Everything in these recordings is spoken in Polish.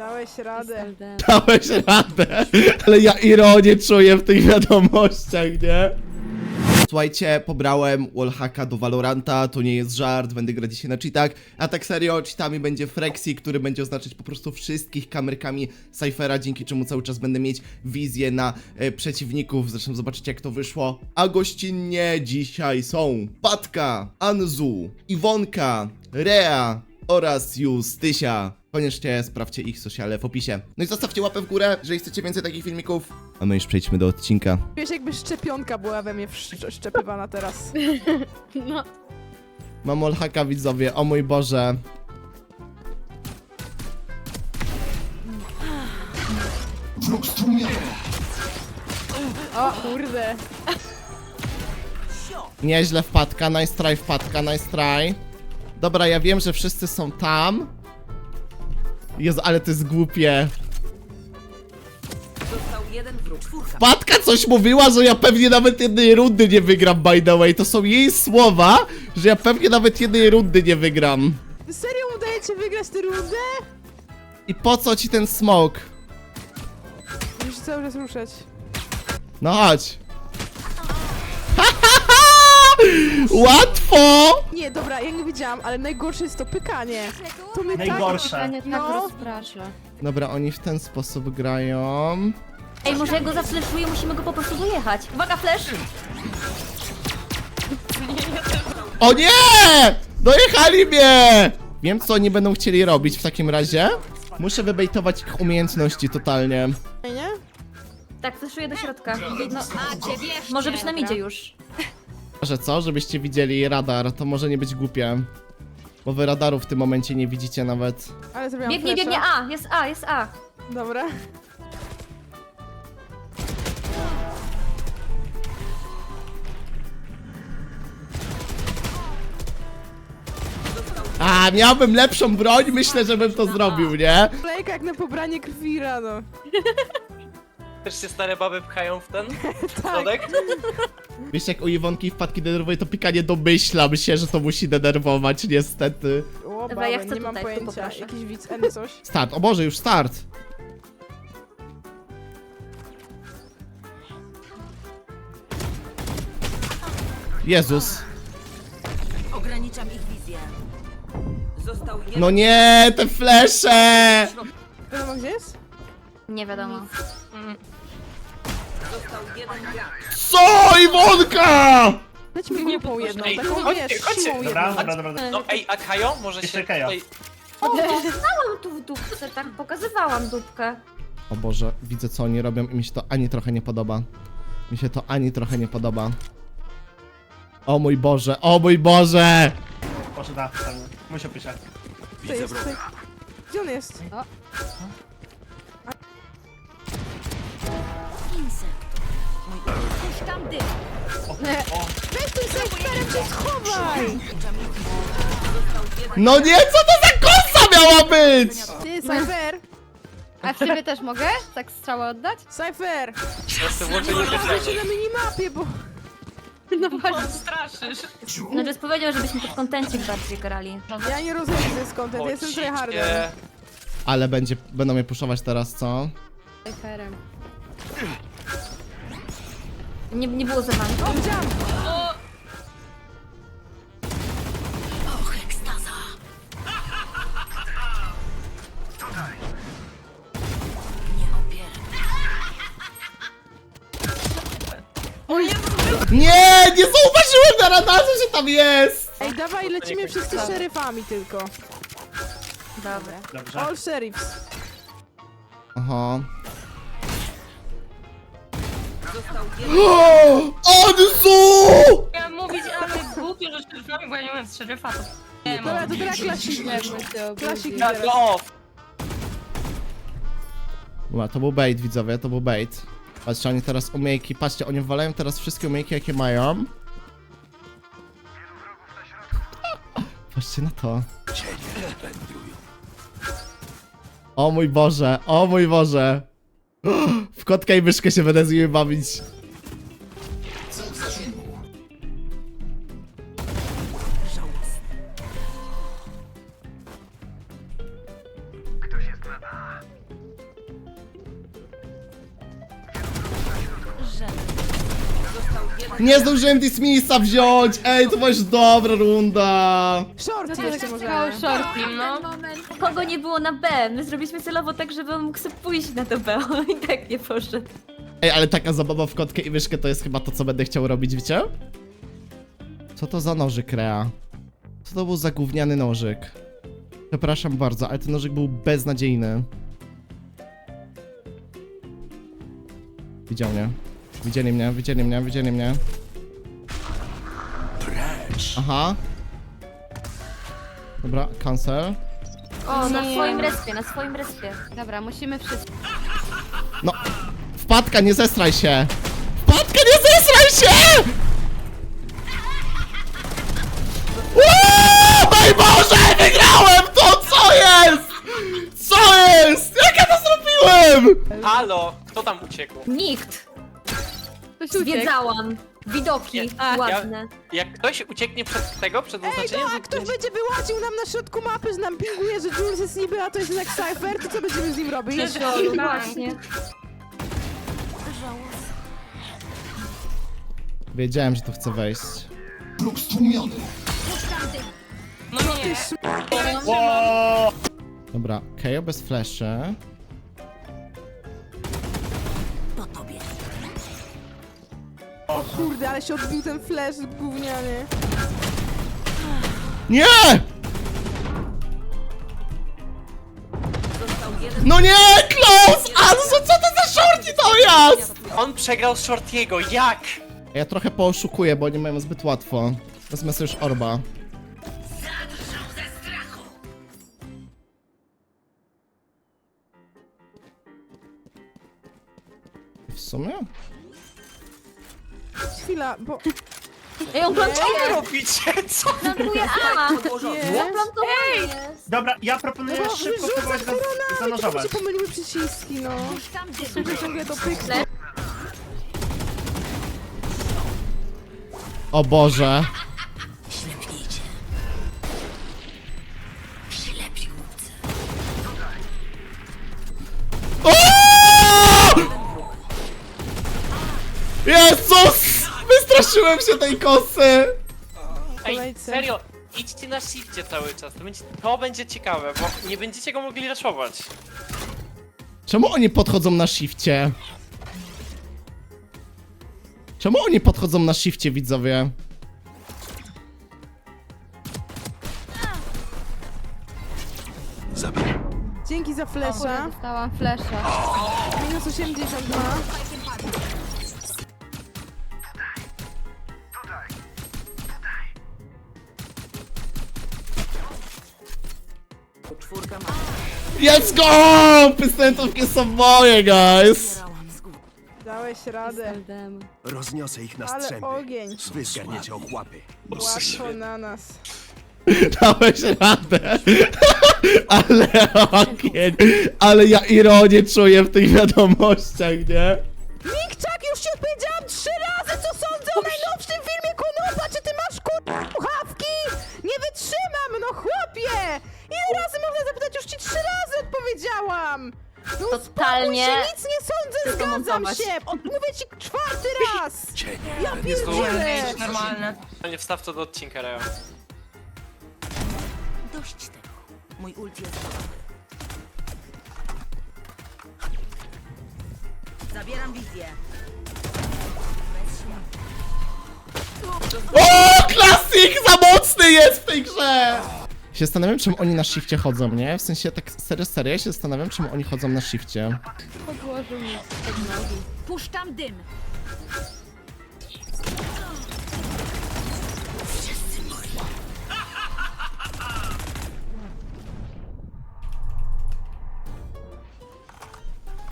Dałeś radę. Dałeś radę, ale ja ironię czuję w tych wiadomościach, nie? Słuchajcie, pobrałem wallhacka do Valoranta, to nie jest żart, będę grać dzisiaj na cheatach, a tak serio, cheatami będzie Frexi, który będzie oznaczać po prostu wszystkich kamerkami Cyphera, dzięki czemu cały czas będę mieć wizję na e, przeciwników, zresztą zobaczycie jak to wyszło. A gościnnie dzisiaj są Patka, Anzu, Iwonka, Rea oraz Justysia. Koniecznie sprawdźcie ich sociale w opisie. No i zostawcie łapę w górę, jeżeli chcecie więcej takich filmików. A my już przejdźmy do odcinka. Wiesz, jakby szczepionka była we mnie wszcz- szczepywana teraz. No, Mam olhaka widzowie, o mój Boże. O kurde. Nieźle wpadka, nice try wpadka, nice try. Dobra, ja wiem, że wszyscy są tam. Jezu, ale to jest głupie. Został jeden wróg. Czwórka. Wpadka coś mówiła, że ja pewnie nawet jednej rundy nie wygram, by the way. To są jej słowa, że ja pewnie nawet jednej rundy nie wygram. Wy serio udajecie wygrać tę rundę? I po co ci ten smok? Musisz cały czas ruszać. No chodź. Łatwo! Nie, dobra, ja nie widziałam, ale najgorsze jest to pykanie. To mnie Najgorsze. tak... nie tak No. rozprasza. Dobra, oni w ten sposób grają. Ej, może jak go zafleszuję, musimy go po prostu dojechać. Uwaga, flash! O nie! Dojechali mnie! Wiem, co oni będą chcieli robić w takim razie. Muszę wybejtować ich umiejętności totalnie. Nie, nie? Tak, fleszuję do środka. No, może być na midzie już. Że co? Żebyście widzieli radar, to może nie być głupie. Bo wy radaru w tym momencie nie widzicie nawet. Ale zrobiłam Biegnie, flasha. biegnie A, jest A, jest A. Dobra. A, miałbym lepszą broń, myślę, że bym to zrobił, nie? Kolejka jak na pobranie krwi rano. Też się stare baby pchają w ten środek? Wiesz, jak u Iwonki wpadki denerwuje, to pikanie domyślam się, że to musi denerwować, niestety. O, Dobra, ja chcę nie mam tutaj, tu pojęcia. poproszę. Jakiś widz, N coś. Start, o Boże, już start! Jezus. Ograniczam ich wizję. Został jeden No nie, te flesze! Wiadomo gdzie jest? Nie wiadomo. Został jeden gracz. Co, Iwonka? Lećmy grupą jedną, Ej, taką chodźcie, wiesz, chodźcie. siłą Dobra, jedną. dobra, dobra. No ej, a Kajo? Może Jeszcze się Kajo. tutaj... O, pokazałam tu w dupce, tak pokazywałam dupkę. O Boże, widzę co oni robią i mi się to ani trochę nie podoba. Mi się to ani trochę nie podoba. O mój Boże, o mój Boże! Poszedł na ten. Musiał pisać. To jest tutaj. Gdzie on jest? Weź tym sektorem się schowaj! No nie, co to za kosa miała być? Ty, Cypher! A w ciebie też mogę? Tak strzałę oddać? Cypher! Włączenie Zobaczcie się na minimapie, bo... No właśnie. No, Jess powiedział, żebyśmy pod kontencik bardziej grali. Ja nie rozumiem, że jest content, ja jestem tryhardem. Ale będzie, będą mnie puszować teraz, co? Cyferem. Nie, nie było zerwania. O, widziałam! Nie, nie zauważyłem na radarze, że tam jest! Ej, dawaj, lecimy wszyscy szeryfami tylko. Dobra. Dobrze. All sheriffs. Aha. Onzu! Miałam mówić, ale głupio, że szeryfami, bo ja nie umiem z szeryfa, to... Nie Dobra, to teraz klasik. Klasik teraz. No, Dobra, to był bait, widzowie, to był bait. Patrzcie, oni teraz umiejki, patrzcie, oni walają teraz wszystkie umiejki, jakie mają. Patrzcie na to. O mój Boże, o mój Boże. W kotka i myszkę się będę z nimi bawić. Nie zdążyłem Dismissa wziąć! Ej, to była już dobra runda! Shorty jeszcze Skał możemy. shorty, no. Kogo nie było na B? My zrobiliśmy celowo tak, żeby on mógł sobie pójść na to B, on i tak nie poszedł. Ej, ale taka zabawa w kotkę i myszkę to jest chyba to, co będę chciał robić, wiecie? Co to za nożyk, Rea? Co to był za gówniany nożyk? Przepraszam bardzo, ale ten nożyk był beznadziejny. Widział mnie. Widzieli mnie, widzieli mnie, widzieli mnie. Aha. Dobra, cancel. O, na swoim respie, na swoim respie. Dobra, musimy wszyscy. No, wpadka, nie zestraj się! Wpadka, nie zestraj się! Uuu, Oj Boże, wygrałem to! Co jest? Co jest? Jak ja to zrobiłem? Halo, kto tam uciekł? Nikt! Ktoś uciekł. Zwiedzałam. Widoki Ja- ładne. Jak ktoś ucieknie przed tego, przed oznaczeniem... No, a ktoś będzie wyłaził nam na środku mapy, że nam pinguje, że Jules jest niby, a to jest jednak Cypher, to co będziemy z nim robić? Żolu, właśnie. Wiedziałem, że tu chcę wejść. No nie. Dobra, Kejo bez fleszy. O kurde, ale się odbił ten flash gówniany. Nie! No nie, close! A co, co to za shorty to jest? On przegrał Shortiego, jak? Ja trochę pooszukuję, bo nie mają zbyt łatwo. Wezmę sobie już orba. W sumie? Chwila, bo... Ej, on Co plantuje! wy robicie? Co? Plantuje A! Podłożony. Nie. Plantowany jest! Dobra, ja proponuję No bo szybko wyrzuca próbować go to mi zanurzować. się pomyliły przyciski, no. Słuchaj, ciągle to pyknę. O Boże. Wystraszyłem się tej kosy! Ej, Kolejce. serio, idźcie na shifcie cały czas, to będzie, to będzie ciekawe, bo nie będziecie go mogli raszować. Czemu oni podchodzą na shifcie? Czemu oni podchodzą na shifcie, widzowie? Dzięki za flasha. Dostałam flasha. Minus 82. Let's go! Pistoletówki są moje, guys! Dałeś radę. Rozniosę ich na Ale strzępy. ogień. Wy zgarniecie ochłapy. Łatwo na nas. Dałeś radę. Ale ogień. Ale ja ironię czuję w tych wiadomościach, nie? Mikczak, już ci odpowiedziałam trzy razy, co sądzę o najnowszym filmie Konopa, czy ty masz kur... słuchawki? Nie wytrzymam, no chłopie! Ile razy można zapytać? Już odpowiedziałam! No Totalnie. się, nic nie sądzę, Tylko zgadzam montować. się! Od- Mówię ci czwarty raz! Ja Nie, pierdzielę! normalne. No nie wstaw to do odcinka, Reo. Dość tego. Mój ult jest gotowy. Zabieram wizję. O, klasyk! Się zastanawiam, czym oni na shifcie chodzą, nie? W sensie tak serio, serio, ja się zastanawiam, czym oni chodzą na shifcie. Podłożył mi pod nogi. Puszczam dym.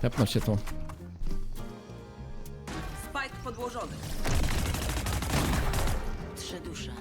Tepnął się tu. Spike podłożony. Trzy dusze.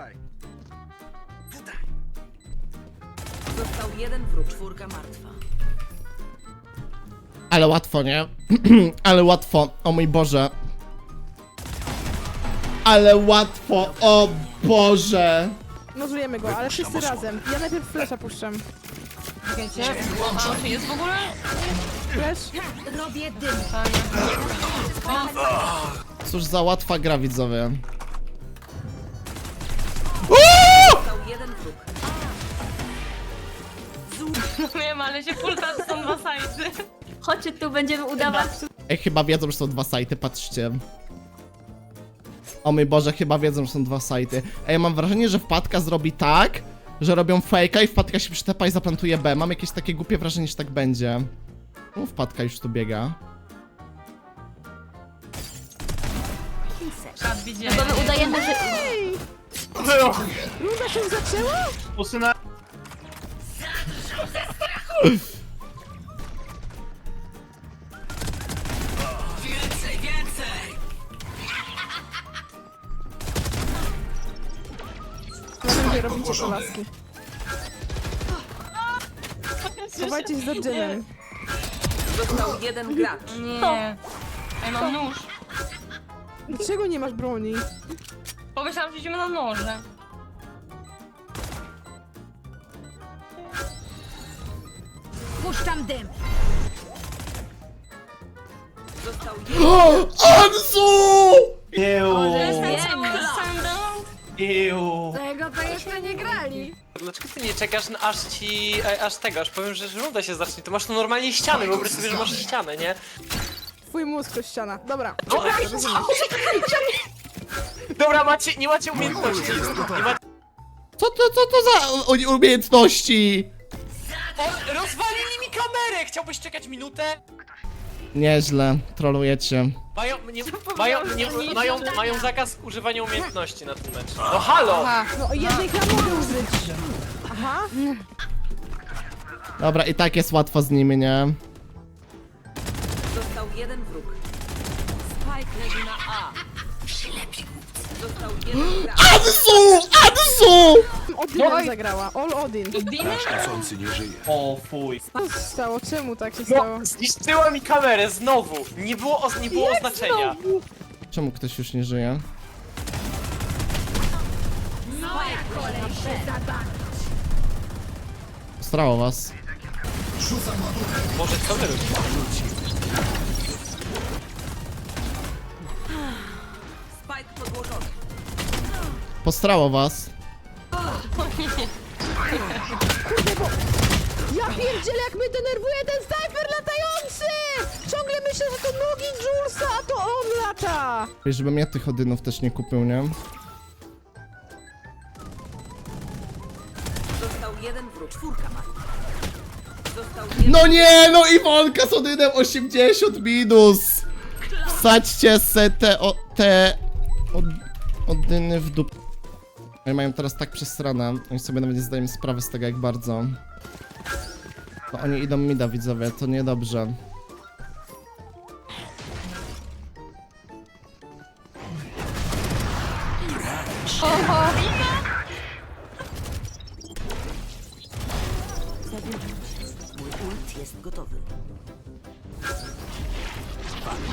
Tutaj. Został jeden wróg. Czwórka martwa. Ale łatwo, nie? Ale łatwo, o mój Boże. Ale łatwo, o Boże. Nozujemy go, ale wszyscy razem. Ja najpierw flesza puszczam. Czekajcie. O, tu jest w ogóle? Flash? Cóż za łatwa gra, widzowie. Jeden wróg. No wiem, ale się pulta, to są dwa sajty. Chodźcie tu, będziemy udawać. Ej, chyba wiedzą, że są dwa sajty, patrzcie. O mój Boże, chyba wiedzą, że są dwa sajty. Ej, mam wrażenie, że wpadka zrobi tak, że robią fejka i wpadka się przytepa i zaplantuje B. Mam jakieś takie głupie wrażenie, że tak będzie. No, wpadka już tu biega. Widzieli. Bo my udajemy, że... Runda się zaczęła? Usyna... Na razie robicie to laski. Chowajcie się za dżemem. Został jeden gracz. Nie. Ej, mam nóż. Dlaczego nie masz broni? Pomyślałam, że idziemy na noże. Został jeden Anzu! Ew, Jestem ew. Tego to jeszcze nie grali. Dlaczego ty nie czekasz na aż ci, e, aż tego, aż powiem, że runda się zacznie, to masz tu normalnie ściany, wyobraź sobie, że masz ścianę, nie? Twój mózg to ściana. Dobra. Dobra. Dobra, macie, nie macie umiejętności. Nie macie... Co to, co to za u- umiejętności? O, rozwalili mi kamerę! Chciałbyś czekać minutę? Nieźle, trolujecie. Mają, nie, mają, nie, mają, mają zakaz używania umiejętności na tym meczu. No halo! No jednej ja mogę użyć. Aha. Dobra, i tak jest łatwo z nimi, nie? Został jeden Gracz. Anzu! Anzu! Odin zagrała. All Odin. Chcący nie żyje. O fuj. Co się stało? Czemu tak się No, stało? zniszczyła mi kamerę znowu! Nie było, oz- nie było oznaczenia. Czemu ktoś już nie żyje? Strało was. Boże, co wy robicie? Spike podłożony. Postrało was. Ja pierdzielę, jak mnie denerwuje ten snajper latający! Ciągle myślę, że to nogi Julesa, a to on lata! I żebym ja tych Odynów też nie kupił, nie? Został jeden wróg. Czwórka ma. Został jeden No nie, no Iwonka z Odynem 80 minus! Wsadźcie se te, o, te od, Odyny w dup... Oni mają teraz tak przesrane, oni sobie nawet nie zdają sprawy z tego jak bardzo. No oni idą mida widzowie, to niedobrze. Mój ult jest gotowy.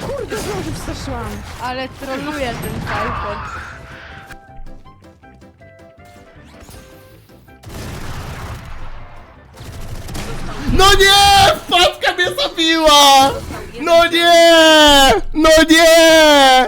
Kurde, znowu przestraszyłam. Ale troluje ten Cypher. No nie! Wpadka mnie zabiła! No nie! No nie!